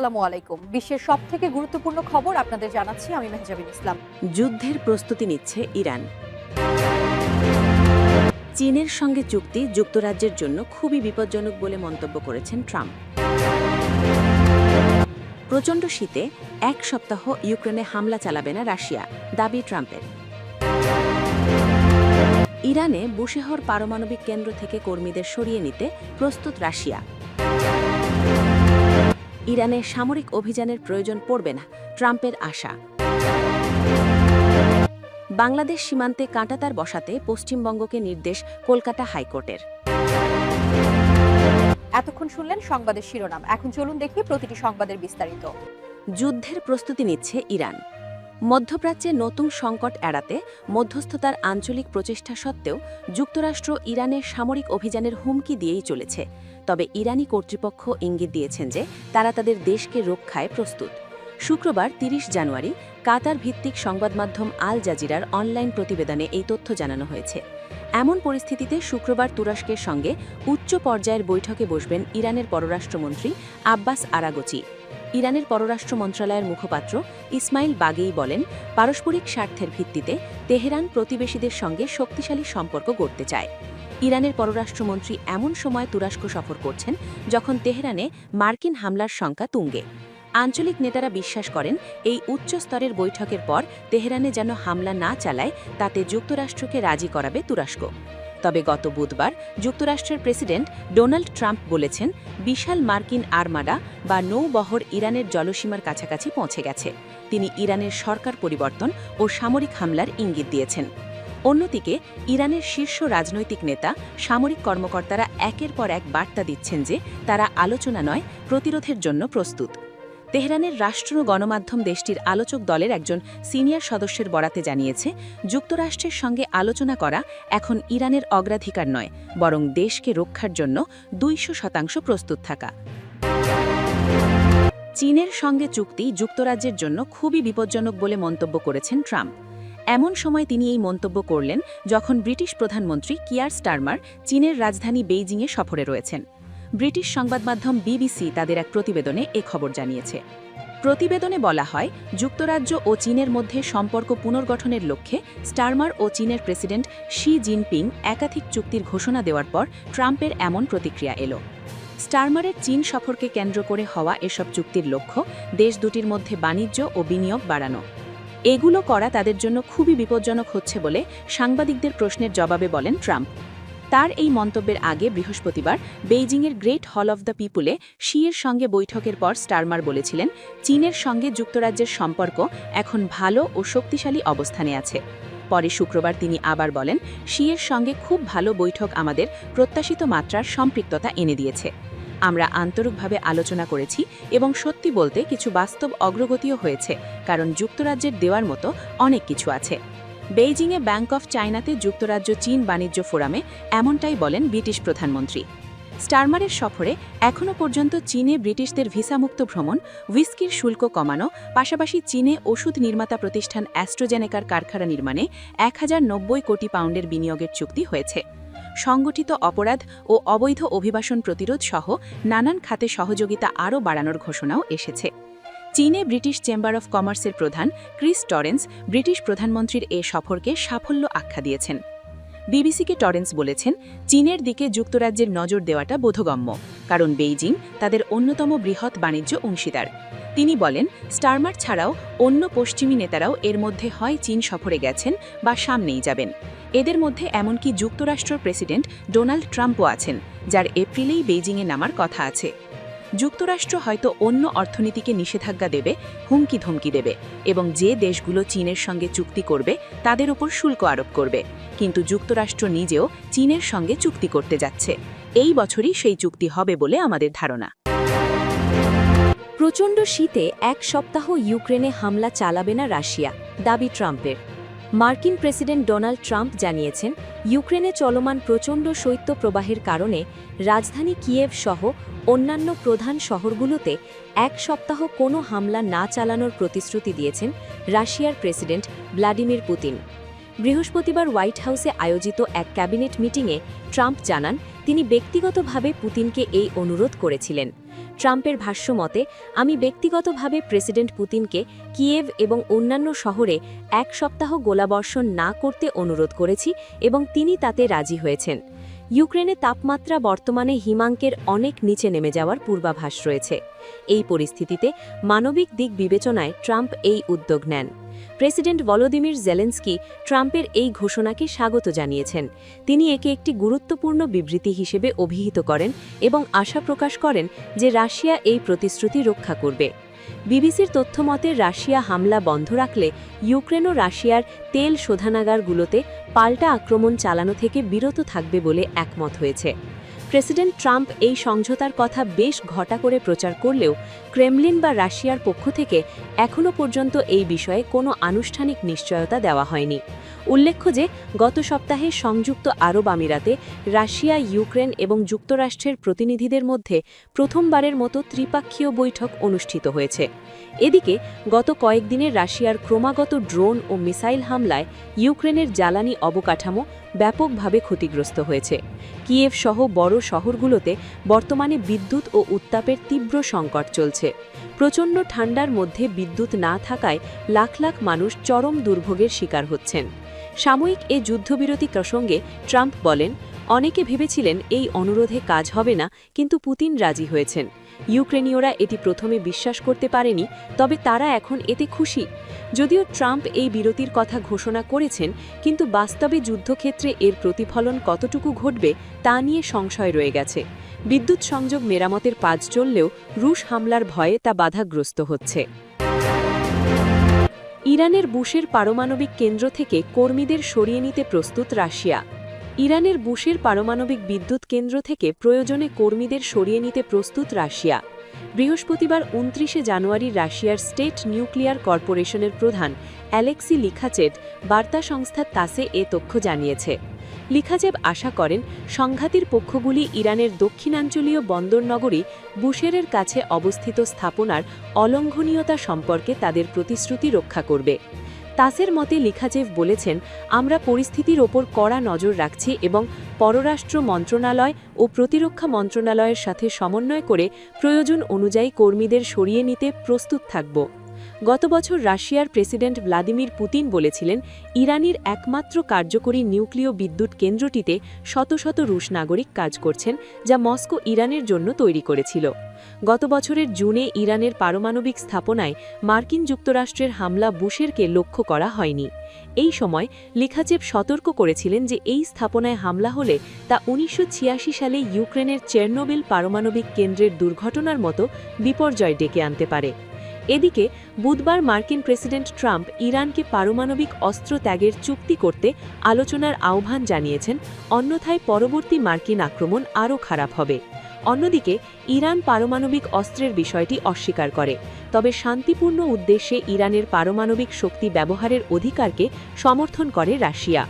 আসসালামু বিশ্বের সব থেকে গুরুত্বপূর্ণ খবর আপনাদের জানাচ্ছি আমি মেহজাবিন ইসলাম। যুদ্ধের প্রস্তুতি নিচ্ছে ইরান। চীনের সঙ্গে চুক্তি যুক্তরাজ্যের জন্য খুবই বিপজ্জনক বলে মন্তব্য করেছেন ট্রাম্প। প্রচণ্ড শীতে এক সপ্তাহ ইউক্রেনে হামলা চালাবে না রাশিয়া, দাবি ট্রাম্পের। ইরানে বুশেহর পারমাণবিক কেন্দ্র থেকে কর্মীদের সরিয়ে নিতে প্রস্তুত রাশিয়া। ইরানে সামরিক অভিযানের প্রয়োজন পড়বে না ট্রাম্পের আশা। বাংলাদেশ সীমান্তে কাঁটাতার বসাতে পশ্চিমবঙ্গকে নির্দেশ কলকাতা হাইকোর্টের। এতক্ষণ শুনলেন সংবাদের শিরোনাম। এখন চলুন দেখি প্রতিটি সংবাদের বিস্তারিত। যুদ্ধের প্রস্তুতি নিচ্ছে ইরান। মধ্যপ্রাচ্যে নতুন সংকট এড়াতে মধ্যস্থতার আঞ্চলিক প্রচেষ্টা সত্ত্বেও যুক্তরাষ্ট্র ইরানের সামরিক অভিযানের হুমকি দিয়েই চলেছে। তবে ইরানি কর্তৃপক্ষ ইঙ্গিত দিয়েছেন যে তারা তাদের দেশকে রক্ষায় প্রস্তুত। শুক্রবার ৩০ জানুয়ারি কাতার ভিত্তিক সংবাদমাধ্যম আল জাজিরার অনলাইন প্রতিবেদনে এই তথ্য জানানো হয়েছে। এমন পরিস্থিতিতে শুক্রবার তুরস্কের সঙ্গে উচ্চ পর্যায়ের বৈঠকে বসবেন ইরানের পররাষ্ট্রমন্ত্রী আব্বাস আরাগোচি। ইরানের পররাষ্ট্র মন্ত্রণালয়ের মুখপাত্র ইসমাইল বাগেই বলেন, পারস্পরিক স্বার্থের ভিত্তিতে তেহরান প্রতিবেশীদের সঙ্গে শক্তিশালী সম্পর্ক গড়তে চায়। ইরানের পররাষ্ট্রমন্ত্রী এমন সময় তুরস্ক সফর করছেন, যখন তেহরানে মার্কিন হামলার সংখ্যা তুঙ্গে। আঞ্চলিক নেতারা বিশ্বাস করেন, এই উচ্চ স্তরের বৈঠকের পর তেহরানে যেন হামলা না চালায়, তাতে যুক্তরাষ্ট্রকে রাজি করাবে তুরস্ক। তবে গত বুধবার যুক্তরাষ্ট্রের প্রেসিডেন্ট ডোনাল্ড ট্রাম্প বলেছেন, বিশাল মার্কিন আর্মাডা বা নৌবহর ইরানের জলসীমার কাছাকাছি পৌঁছে গেছে। তিনি ইরানের সরকার পরিবর্তন ও সামরিক হামলার ইঙ্গিত দিয়েছেন। অন্যদিকে, ইরানের শীর্ষ রাজনৈতিক নেতা, সামরিক কর্মকর্তারা একের পর এক বার্তা দিচ্ছেন যে তারা আলোচনা নয়, প্রতিরোধের জন্য প্রস্তুত। তেহরানের রাষ্ট্র গণমাধ্যম দেশটির আলোচক দলের একজন সিনিয়র সদস্যের বরাতে জানিয়েছে, যুক্তরাষ্ট্রের সঙ্গে আলোচনা করা এখন ইরানের অগ্রাধিকার নয়, বরং দেশকে রক্ষার জন্য দুইশো শতাংশ প্রস্তুত থাকা। চীনের সঙ্গে চুক্তি যুক্তরাজ্যের জন্য খুবই বিপজ্জনক বলে মন্তব্য করেছেন ট্রাম্প। এমন সময় তিনি এই মন্তব্য করলেন যখন ব্রিটিশ প্রধানমন্ত্রী কিয়ার স্টারমার চীনের রাজধানী বেইজিংয়ে সফরে রয়েছেন। ব্রিটিশ সংবাদ মাধ্যম বিবিসি তাদের এক প্রতিবেদনে এ খবর জানিয়েছে। প্রতিবেদনে বলা হয়, যুক্তরাজ্য ও চীনের মধ্যে সম্পর্ক পুনর্গঠনের লক্ষ্যে স্টারমার ও চীনের প্রেসিডেন্ট শি জিনপিং একাধিক চুক্তির ঘোষণা দেওয়ার পর ট্রাম্পের এমন প্রতিক্রিয়া এলো। স্টারমারের চীন সফরকে কেন্দ্র করে হওয়া এসব চুক্তির লক্ষ্য দেশ দুটির মধ্যে বাণিজ্য ও বিনিয়োগ বাড়ানো। এগুলো করা তাদের জন্য খুবই বিপজ্জনক হচ্ছে বলে সাংবাদিকদের প্রশ্নের জবাবে বলেন ট্রাম্প। তার এই মন্তব্যের আগে বৃহস্পতিবার বেইজিংয়ের গ্রেট হল অব দ্য পিপুলে শিয়ের সঙ্গে বৈঠকের পর স্টারমার বলেছিলেন, চীনের সঙ্গে যুক্তরাজ্যের সম্পর্ক এখন ভালো ও শক্তিশালী অবস্থানে আছে। পরে শুক্রবার তিনি আবার বলেন, শিয়ের সঙ্গে খুব ভালো বৈঠক আমাদের প্রত্যাশিত মাত্রার সম্পৃক্ততা এনে দিয়েছে। আমরা আন্তরিকভাবে আলোচনা করেছি এবং সত্যি বলতে কিছু বাস্তব অগ্রগতিও হয়েছে, কারণ যুক্তরাজ্যের দেওয়ার মতো অনেক কিছু আছে। বেইজিংয়ে ব্যাংক অফ চায়নাতে যুক্তরাজ্য চীন বাণিজ্য ফোরামে এমনটাই বলেন ব্রিটিশ প্রধানমন্ত্রী। স্টারমারের সফরে এখনও পর্যন্ত চীনে ব্রিটিশদের ভিসামুক্ত ভ্রমণ, হুইস্কির শুল্ক কমানো, পাশাপাশি চীনে ওষুধ নির্মাতা প্রতিষ্ঠান অ্যাস্ট্রোজেনেকার কারখানা নির্মাণে এক হাজার নব্বই কোটি পাউন্ডের বিনিয়োগের চুক্তি হয়েছে। সংগঠিত অপরাধ ও অবৈধ অভিবাসন প্রতিরোধ সহ নানান খাতে সহযোগিতা আরও বাড়ানোর ঘোষণাও এসেছে। চীনে ব্রিটিশ চেম্বার অফ কমার্সের প্রধান ক্রিস টরেন্স ব্রিটিশ প্রধানমন্ত্রীর এ সফরকে সাফল্য আখ্যা দিয়েছেন। বিবিসিকে টরেন্স বলেছেন, চীনের দিকে যুক্তরাজ্যের নজর দেওয়াটা বোধগম্য, কারণ বেইজিং তাদের অন্যতম বৃহৎ বাণিজ্য অংশীদার। তিনি বলেন, স্টারমার ছাড়াও অন্য পশ্চিমী নেতারাও এর মধ্যে হয় চীন সফরে গেছেন বা সামনেই যাবেন। এদের মধ্যে এমনকি যুক্তরাষ্ট্রের প্রেসিডেন্ট ডোনাল্ড ট্রাম্পও আছেন, যার এপ্রিলেই বেইজিংয়ে নামার কথা আছে। যুক্তরাষ্ট্র হয়তো অন্য অর্থনীতিকে নিষেধাজ্ঞা দেবে হুমকি ধমকি দেবে এবং যে দেশগুলো চীনের সঙ্গে চুক্তি করবে, তাদের ওপর শুল্ক আরোপ করবে। কিন্তু যুক্তরাষ্ট্র নিজেও চীনের সঙ্গে চুক্তি করতে যাচ্ছে। এই বছরই সেই চুক্তি হবে বলে আমাদের ধারণা। প্রচণ্ড শীতে এক সপ্তাহ ইউক্রেনে হামলা চালাবে না রাশিয়া, দাবি ট্রাম্পের। মার্কিন প্রেসিডেন্ট ডোনাল্ড ট্রাম্প জানিয়েছেন, ইউক্রেনে চলমান প্রচণ্ড শৈত্য প্রবাহের কারণে রাজধানী কিয়েভ সহ অন্যান্য প্রধান শহরগুলোতে এক সপ্তাহ কোনো হামলা না চালানোর প্রতিশ্রুতি দিয়েছেন রাশিয়ার প্রেসিডেন্ট ভ্লাদিমির পুতিন। বৃহস্পতিবার হোয়াইট হাউসে আয়োজিত এক ক্যাবিনেট মিটিংয়ে ট্রাম্প জানান তিনি ব্যক্তিগতভাবে পুতিনকে এই অনুরোধ করেছিলেন। ট্রাম্পের ভাষ্য মতে, আমি ব্যক্তিগতভাবে প্রেসিডেন্ট পুতিনকে কিয়েভ এবং অন্যান্য শহরে এক সপ্তাহ গোলাবর্ষণ না করতে অনুরোধ করেছি এবং তিনি তাতে রাজি হয়েছেন। ইউক্রেনে তাপমাত্রা বর্তমানে হিমাঙ্কের অনেক নিচে নেমে যাওয়ার পূর্বাভাস রয়েছে। এই পরিস্থিতিতে মানবিক দিক বিবেচনায় ট্রাম্প এই উদ্যোগ নেন। প্রেসিডেন্ট ভলোদিমির জেলেন্সকি ট্রাম্পের এই ঘোষণাকে স্বাগত জানিয়েছেন। তিনি একে একটি গুরুত্বপূর্ণ বিবৃতি হিসেবে অভিহিত করেন এবং আশা প্রকাশ করেন যে রাশিয়া এই প্রতিশ্রুতি রক্ষা করবে। বিবিসির তথ্যমতে, রাশিয়া হামলা বন্ধ রাখলে ইউক্রেন ও রাশিয়ার তেল শোধানাগারগুলোতে পাল্টা আক্রমণ চালানো থেকে বিরত থাকবে বলে একমত হয়েছে। প্রেসিডেন্ট ট্রাম্প এই সমঝোতার কথা বেশ ঘটা করে প্রচার করলেও ক্রেমলিন বা রাশিয়ার পক্ষ থেকে এখনও পর্যন্ত এই বিষয়ে কোনো আনুষ্ঠানিক নিশ্চয়তা দেওয়া হয়নি। উল্লেখ্য যে, গত সপ্তাহে সংযুক্ত আরব আমিরাতে রাশিয়া, ইউক্রেন এবং যুক্তরাষ্ট্রের প্রতিনিধিদের মধ্যে প্রথমবারের মতো ত্রিপাক্ষীয় বৈঠক অনুষ্ঠিত হয়েছে। এদিকে, গত কয়েকদিনের রাশিয়ার ক্রমাগত ড্রোন ও মিসাইল হামলায় ইউক্রেনের জ্বালানি অবকাঠামো ব্যাপকভাবে ক্ষতিগ্রস্ত হয়েছে। কিয়েভ সহ বড় শহরগুলোতে বর্তমানে বিদ্যুৎ ও উত্তাপের তীব্র সংকট চলছে। প্রচণ্ড ঠান্ডার মধ্যে বিদ্যুৎ না থাকায় লাখ লাখ মানুষ চরম দুর্ভোগের শিকার হচ্ছেন। সাময়িক এ যুদ্ধবিরতি প্রসঙ্গে ট্রাম্প বলেন অনেকে ভেবেছিলেন এই অনুরোধে কাজ হবে না, কিন্তু পুতিন রাজি হয়েছেন। ইউক্রেনীয়রা এটি প্রথমে বিশ্বাস করতে পারেনি, তবে তারা এখন এতে খুশি। যদিও ট্রাম্প এই বিরতির কথা ঘোষণা করেছেন, কিন্তু বাস্তবে যুদ্ধক্ষেত্রে এর প্রতিফলন কতটুকু ঘটবে তা নিয়ে সংশয় রয়ে গেছে। বিদ্যুৎ সংযোগ মেরামতের পাজ চললেও রুশ হামলার ভয়ে তা বাধাগ্রস্ত হচ্ছে। ইরানের বুশের পারমাণবিক কেন্দ্র থেকে কর্মীদের সরিয়ে নিতে প্রস্তুত রাশিয়া। ইরানের বুশের পারমাণবিক বিদ্যুৎ কেন্দ্র থেকে প্রয়োজনে কর্মীদের সরিয়ে নিতে প্রস্তুত রাশিয়া। বৃহস্পতিবার উনত্রিশে জানুয়ারি রাশিয়ার স্টেট নিউক্লিয়ার কর্পোরেশনের প্রধান অ্যালেক্সি লিখাচেট বার্তা সংস্থা তাসে এ তথ্য জানিয়েছে। লিখাজেব আশা করেন, সংঘাতের পক্ষগুলি ইরানের দক্ষিণাঞ্চলীয় বন্দরনগরী বুশেরের কাছে অবস্থিত স্থাপনার অলঙ্ঘনীয়তা সম্পর্কে তাদের প্রতিশ্রুতি রক্ষা করবে। তাসের মতে লিখাজেভ বলেছেন, আমরা পরিস্থিতির ওপর কড়া নজর রাখছি এবং পররাষ্ট্র মন্ত্রণালয় ও প্রতিরক্ষা মন্ত্রণালয়ের সাথে সমন্বয় করে প্রয়োজন অনুযায়ী কর্মীদের সরিয়ে নিতে প্রস্তুত থাকব। গত বছর রাশিয়ার প্রেসিডেন্ট ভ্লাদিমির পুতিন বলেছিলেন, ইরানির একমাত্র কার্যকরী নিউক্লিয় বিদ্যুৎ কেন্দ্রটিতে শত শত রুশ নাগরিক কাজ করছেন, যা মস্কো ইরানের জন্য তৈরি করেছিল। গত বছরের জুনে ইরানের পারমাণবিক স্থাপনায় মার্কিন যুক্তরাষ্ট্রের হামলা বুশেরকে লক্ষ্য করা হয়নি। এই সময় লিখাচেপ সতর্ক করেছিলেন যে এই স্থাপনায় হামলা হলে তা উনিশশো ছিয়াশি সালে ইউক্রেনের চেরনোবিল পারমাণবিক কেন্দ্রের দুর্ঘটনার মতো বিপর্যয় ডেকে আনতে পারে। এদিকে, বুধবার মার্কিন প্রেসিডেন্ট ট্রাম্প ইরানকে পারমাণবিক অস্ত্র ত্যাগের চুক্তি করতে আলোচনার আহ্বান জানিয়েছেন, অন্যথায় পরবর্তী মার্কিন আক্রমণ আরও খারাপ হবে। অন্যদিকে, ইরান পারমাণবিক অস্ত্রের বিষয়টি অস্বীকার করে। তবে শান্তিপূর্ণ উদ্দেশ্যে ইরানের পারমাণবিক শক্তি ব্যবহারের অধিকারকে সমর্থন করে রাশিয়া।